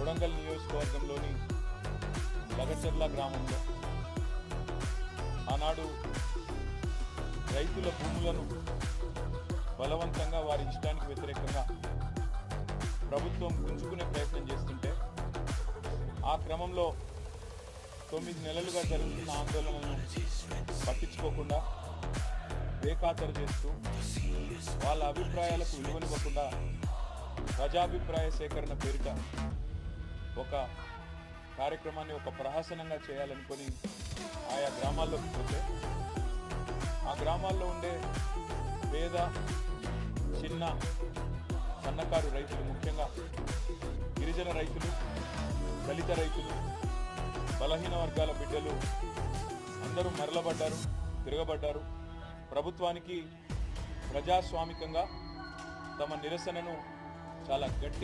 కొడంగల్ నియోజకవర్గంలోని లగచర్ల గ్రామంలో ఆనాడు రైతుల భూములను బలవంతంగా వారి ఇష్టానికి వ్యతిరేకంగా ప్రభుత్వం గుంజుకునే ప్రయత్నం చేస్తుంటే ఆ క్రమంలో తొమ్మిది నెలలుగా జరుగుతున్న ఆందోళనలను పట్టించుకోకుండా బేఖాతరు చేస్తూ వాళ్ళ అభిప్రాయాలకు విలువనివ్వకుండా ప్రజాభిప్రాయ సేకరణ పేరిట ఒక కార్యక్రమాన్ని ఒక ప్రహసనంగా చేయాలనుకొని ఆయా గ్రామాల్లోకి పోతే ఆ గ్రామాల్లో ఉండే పేద చిన్న సన్నకారు రైతులు ముఖ్యంగా గిరిజన రైతులు దళిత రైతులు బలహీన వర్గాల బిడ్డలు అందరూ మరలబడ్డారు తిరగబడ్డారు. ప్రభుత్వానికి ప్రజాస్వామికంగా తమ నిరసనను చాలా గట్టి